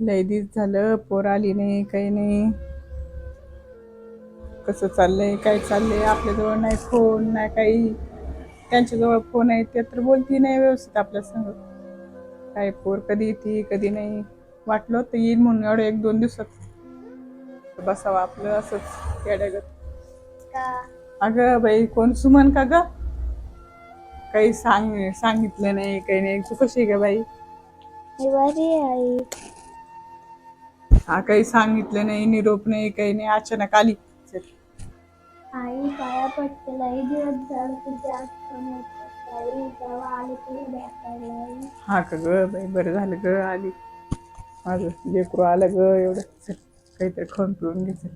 लय दिस झालं पोर आली नाही काही नाही. कसं चाललंय काय चाललंय आपल्याजवळ नाही फोन नाही काही. त्यांच्याजवळ फोन आहे ते तर बोलती नाही व्यवस्थित आपल्या संग. काय पोर कधी येते कधी नाही. वाटलं होतं येईल म्हणून एवढं एक दोन दिवसात. बसावं आपलं असंच येड्यागत. अगं बाई कोण सुमन का ग? काही सांग सांगितलं नाही काही नाही. तू कशी ग बाई? बरी आहे हा काही सांगितलं नाही निरोप नाही काही नाही अचानक आली. आई पाया पडते लई दिवस झालं तुझी आठवण येते आई तेव्हा आले तुला भेटायला आई. हा का ग बाई बरं झालं ग आली. माझं लेकरू आलं ग एवढं. चल काहीतरी खाऊन पिऊन घे चल.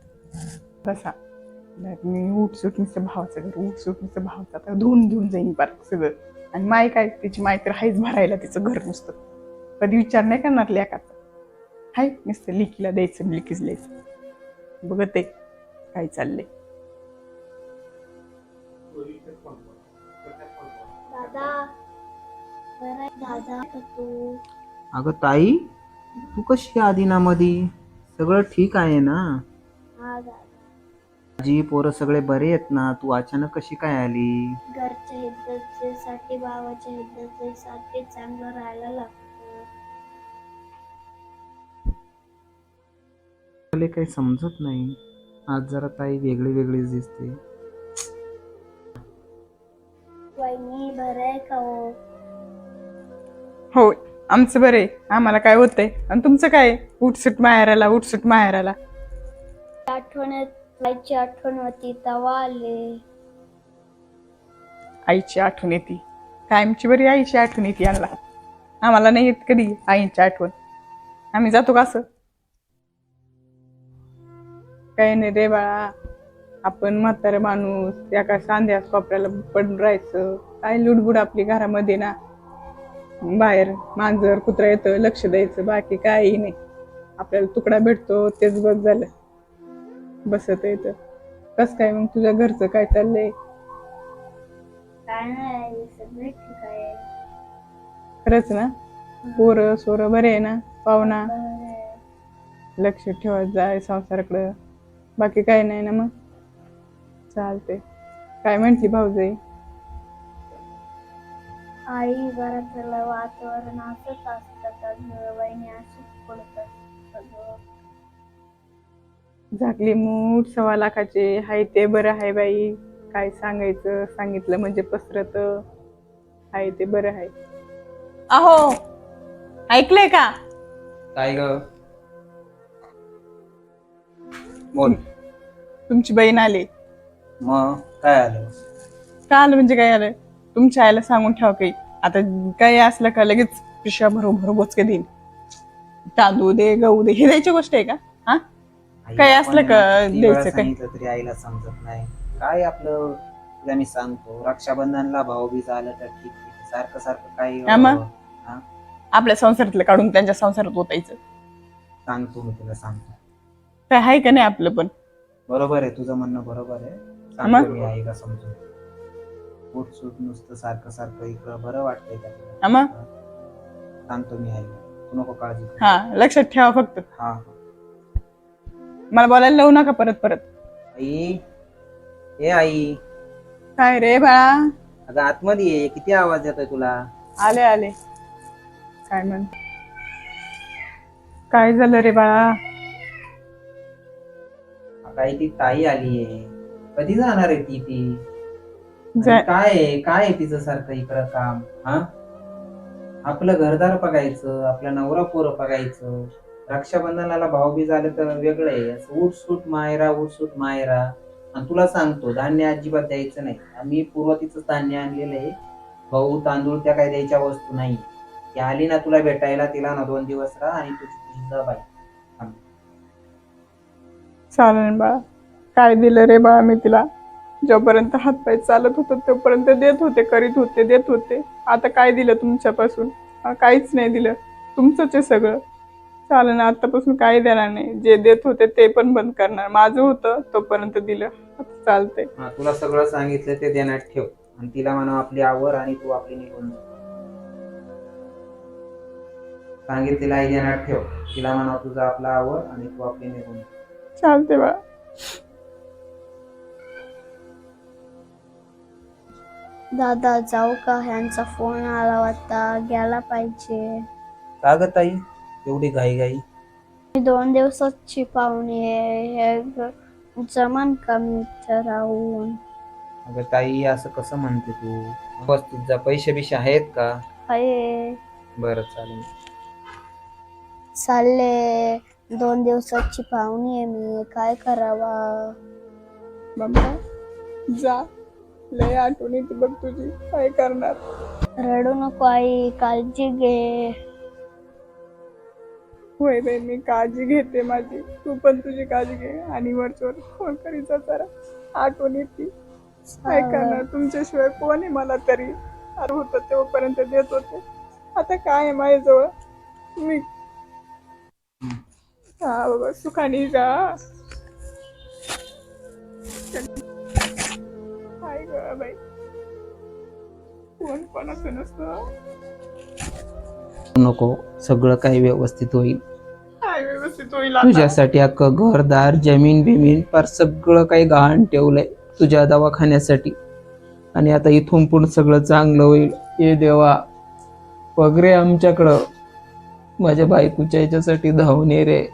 तसा नाही मी उठ सुट नुसतं भावाचं घर उठ सुट नुसतं भावाचं आता धुवून धुवून जाईन पार्क सगळं. आणि माय काय तिची माय तर हायच भरायला तिचं घर नुसतं. कधी विचार नाही करणार लेकाचा. हाय नुसतं लिकीला द्यायचं लिकीच द्यायचं बघत आहे काय चाललंय. दादा बरं आहे दादा का तू? अगं ताई तू कशी आहे आदिनामध्ये सगळं ठीक आहे ना? हा दादा. आजी पोरं सगळे बरे आहेत ना? तू अचानक कशी काय आली? घरच्या हिद्दतेसाठी भावाच्या हिद्दतेसाठी चांगलं राहायला लागतं मला काही समजत नाही. आज जरा ताई वेगळी वेगळीच दिसते. वहिनी बरं आहे का हो? हो आमचं बरं आहे. आम्हाला काय होतंय? आणि तुमचं काय? उठसूट माहेराला उठसूट माहेराला. आठवण्यात आईची आठवण होती तवा आले. आईची आठवण येते. कायमची बरी आईची आठवण येते यांना आम्हाला नाही येत कधी आईची आठवण. आम्ही जातो का असं? काही नाही रे बाळा. आपण म्हातारे माणूस एका सांध्या कोपऱ्याला पडून राहायचं. काय लुडबुड आपली घरामध्ये ना. बाहेर मांजर कुत्रा येतं लक्ष द्यायचं बाकी काही नाही. आपल्याला तुकडा भेटतो तेच बघ झालं. बसत येतं कस काय मग तुझ्या घरचं काय चाललंय? काय नाही सगळे ठीक आहे. खरंच ना? पोरं सोरं बरे आहे ना? पाहुणा. लक्ष ठेवत जाय संसाराकडं. बाकी काही नाही ना मग. चालते काय म्हंटली भाऊजाई आई घरातलं वातावरण असंच असतं सगळं वहिनी अशीच पडतात सगळं. झाकली मूठ सव्वा लाखाचे. हाय ते बरं आहे बाई. काय सांगायचं? सांगितलं म्हणजे पसरत. हाय ते बरं आहे अहो ऐकलंय का? काय ग? बोल. तुमची बहीण आली. मग काय आलं? का आलं म्हणजे काय आलं? तुमच्या आईला सांगून ठेवा काही. आता काही असलं का लगेच पिशव्या भरून भरून बोचके देईन. तांदूळ दे गहू दे हे द्यायची गोष्ट आहे का? हा? आई काय आपण असलं का किती वेळा द्यायचं काय? सांगितलं तरी आईला समजत नाही. काय आपलं तुला मी सांगतो? रक्षाबंधनला भाऊबीज आलं तर ठीक सारखं सारखं काय हा मग? हा? आपल्या संसारातलं काढून त्यांच्या संसारात ओतायचं. सांगतो मी तुला सांगतो. काय आहे का नाही आपलं पण बरोबर आहे तुझं म्हणणं बरोबर आहे मग? सांगतो मी आईला समजून पोट सूट नुसतं सारखं सारखं इकडं बरं वाटतंय का तुला? हा मग? हा? सांगतो मी आईला तू नको काळजी करू. हा लक्षात ठेवा फक्त हा हा. मला बोलायला लावू नका परत परत आई ए आई काय रे बाळा अगं आतमध्ये ये किती आवाज येतोय तुला आले आले काय म्हण काय झालं रे बाळा काही ती ताई आलीये. कधी जाणार आहे ती ती? आणि जा- काय आहे? काय आहे तिचं सारखं इकडं काम? हा? आपलं घरदार बघायचं आपलं नवरा पोरं बघायचं रक्षाबंधनाला भाऊबीज आलं तर वेगळं आहे. असं उठसूट मायरा उठसूट मायरा. आणि तुला सांगतो धान्य अजिबात द्यायचं नाही. आम्ही पूर्वतीच धान्य आणलेलं आहे. गहू तांदूळ त्या काही द्यायच्या वस्तू नाही. ती आली ना तुला भेटायला तिला ना दोन दिवस राहा आणि तुझी तुझी जा बाई चालेल बाळा. काय दिलं रे बाळा मी तिला? जोपर्यंत हातपाय चालत होतो तोपर्यंत देत होते करीत होते देत होते. आता काय दिलं तुमच्यापासून? काहीच नाही दिलं. तुमचंच आहे सगळं. चालेल ना आतापासून काही देणार नाही. जे देत होते ते पण बंद करणार. माझं होतं तोपर्यंत दिलं. आता चालतंय. हा, तुला सगळं सांगितलं ते देण्यात ठेव. आणि तिला म्हणा आपली आवर आणि तू आपली निघून जा. सांगितलेलं आई देण्यात ठेव. तिला म्हणा तुझं आपला आवर आणि तू आपली निघून ये. चालते बा. दादा जाऊ का? ह्यांचा फोन आला होता. गेला पाहिजे. का ग ताई? एवढी घाई घाई मी दोन दिवसाची पाहुणे आहे. हे ग- जमन का मी इथं राहून? अगं ताई असं कसं म्हणते तू? बस जा. पैसे बिशे आहेत का? आहे. बरं चालेल. चालले. दोन दिवसाची पाहुणी आहे मी. काय करावा? बाबा? जा. लय आठवण येते बघ तुझी. काय करणार? रडू नको आई. काळजी घे. होय बाई मी काळजी घेते माझी. तू पण तुझी काळजी घे. आणि वरचवर फोन करीचा जरा. आठवण येते. काय करणार? तुमच्याशिवाय कोण आहे मला तरी? अरे होतं तेव्हापर्यंत देत होते. आता काय आहे माझ्याजवळ? मी हा बाबा सुखाने जा. काय ग बाई. कोण कोणाचं नसतं. नको सगळं काही व्यवस्थित होईल. काय व्यवस्थित होईल आता? तुझ्यासाठी अख्खं घरदार जमीन बिमीन फार सगळं काही गहाण ठेवलंय तुझ्या दवाखान्यासाठी. आणि आता इथून पुढे सगळं चांगलं होईल. हे देवा वगैरे आमच्याकडं. माझ्या बायकोच्या याच्यासाठी धावून ये रे.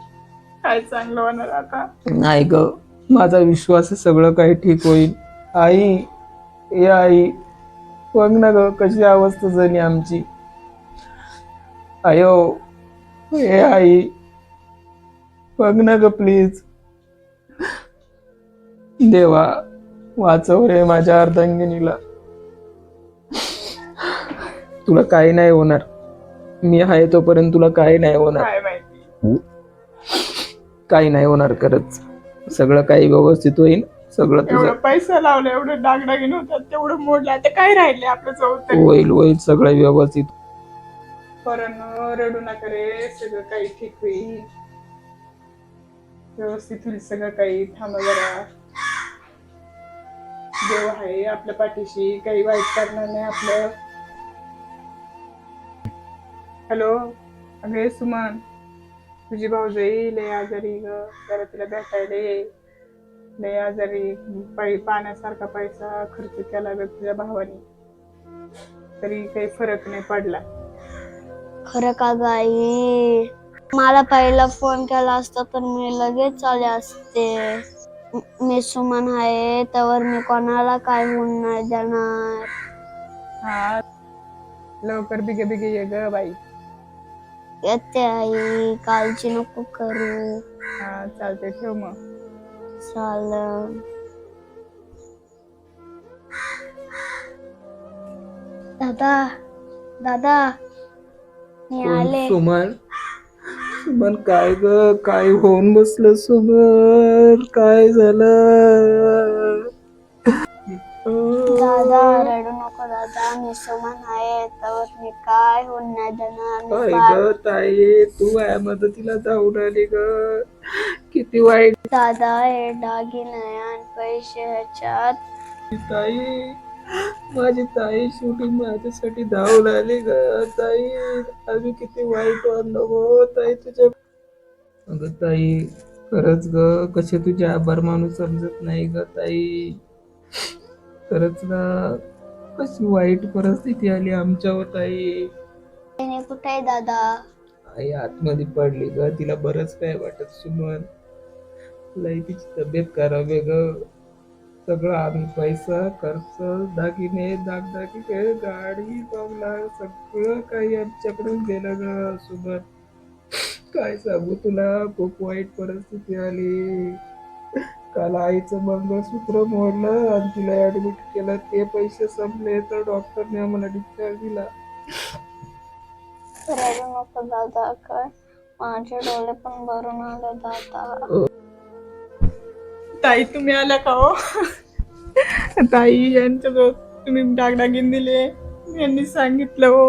काय चांगलं होणार आता? नाही ग माझा विश्वास आहे सगळं काही ठीक होईल. आई ए आई बघ ना ग कशी अवस्था झाली आमची. आयो ए आई बघ ना ग प्लीज देवा वाचव रे माझ्या अर्धांगिनीला. तुला काही नाही होणार. मी आहे तोपर्यंत तुला काही नाही होणार. काय माहिती? काही नाही होणार खरंच. सगळं काही व्यवस्थित होईल सगळं एवढं तुझं पैसा लावला एवढं डागडागिन होतात तेवढं मोडलं आता काय राहिले आपलं तरी होईल होईल सगळं व्यवस्थित. पोरांनो रडू नका रे सगळं काही ठीक होईल. व्यवस्थित होईल सगळं काही थांबा जरा. देव आहे आपल्या पाठीशी काही वाईट करणार नाही आपलं. हॅलो? अगे सुमन. तुझी भाऊजाई लय आजारी ग. जरा तिला भेटायला ये. लय आजारी. पै पाण्यासारखा पैसा खर्च केला ग तुझ्या भावाने. तरी काही फरक नाही पडला. खरं का गाई मला पहिला फोन केला असता तर मी लगेच आले असते. म- मी सुमन आहे. त्यावर मी कोणाला काय होऊन नाही देणार. हा. लवकर बिगे बिगे ये ग बाई. येते आई काळजी नको करू. हा चालते ठेव मग. चाल दादा दादा मी आले. सुमन? सुमन काय ग? काय होऊन बसलं सुमन? काय झालं? दादा दादा मी सुमन आहे त्यावर मी काय होऊन नाही देणार ग ताई तू आहे मदतीला जाऊन आली ग. किती वाईट दादा हे दागिने आणि पैसे ह्याच्यात. ताई माझी ताई शेवटी माझ्यासाठी धावून आली ग. ताई आम्ही किती वाईट वाढलो गो ताई तुझ्या अगं ताई खरंच ग कसे तुझे आभार माणूस समजत नाही ग ताई. खरंच ना कशी वाईट परिस्थिती आली आमच्यावर ताई? त्याने कुठे आहे दादा? आई आतमध्ये पडली ग. तिला बरंच काय वाटत सुमन. लई तिची तब्येत खराब आहे ग. सगळं आम्ही पैसा खर्च दागिने दागदागिने गाडी बंगला सगळं काही आमच्याकडून गेलं ग सुमन. काय सांगू तुला? खूप वाईट परिस्थिती आली. काल आईचं मंगळसूत्र मोडलं आणि तिला ऍडमिट केलं. ते पैसे संपले तर डॉक्टरने आम्हाला डिस्चार्ज दिला. रडू नको दादा काय? माझे डोळे पण भरून आले दादा. ताई तुम्ही आल्या का हो? ताई यांच्याजवळ तुम्ही डागडागिन दिले. यांनी सांगितलं हो.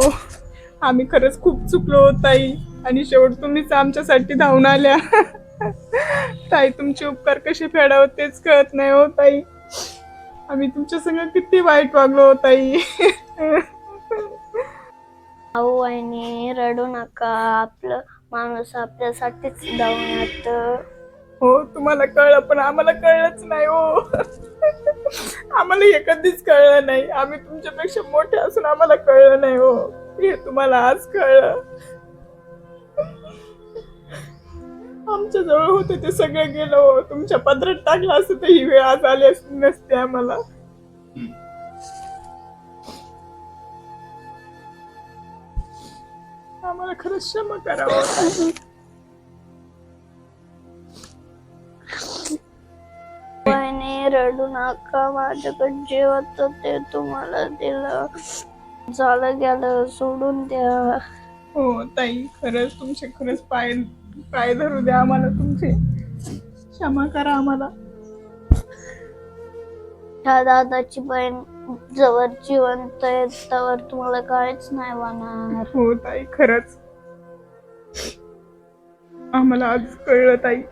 आम्ही खरंच खूप चुकलो हो ताई. आणि शेवट तुम्हीच आमच्यासाठी धावून आल्या. ताई तुमचे उपकार कसे फेडावं तेच कळत नाही हो ताई. आम्ही तुमच्या संग किती वाईट वागलो हो ताई. अहो वहिनी रडू नका. आपलं माणूस आपल्यासाठीच येत हो तुम्हाला कळलं पण आम्हाला कळलंच नाही हो. आम्हाला हे कधीच कळलं नाही. आम्ही तुमच्यापेक्षा मोठे असून आम्हाला कळलं नाही हो. हे तुम्हाला आज कळलं. आमच्या जवळ होते ते सगळं गेलं हो. तुमच्या पदरात टाकलं असतं तर ही वेळ आज आली असती नसते आम्हाला. आम्हाला खरंच क्षमा करावं वहिनी रडू नका. माझ्याकडे जे होतं ते तुम्हाला दिलं. झालं गेलं. सोडून द्या. हो ताई. खरंच तुमचे खरंच पाय काय धरू द्या आम्हाला तुमचे. क्षमा करा आम्हाला. ह्या दादाची बहीण जवळ जिवंत आहे त्यावर तुम्हाला काहीच नाही वाणार हो ताई खरंच. आम्हाला आज कळलं ताई.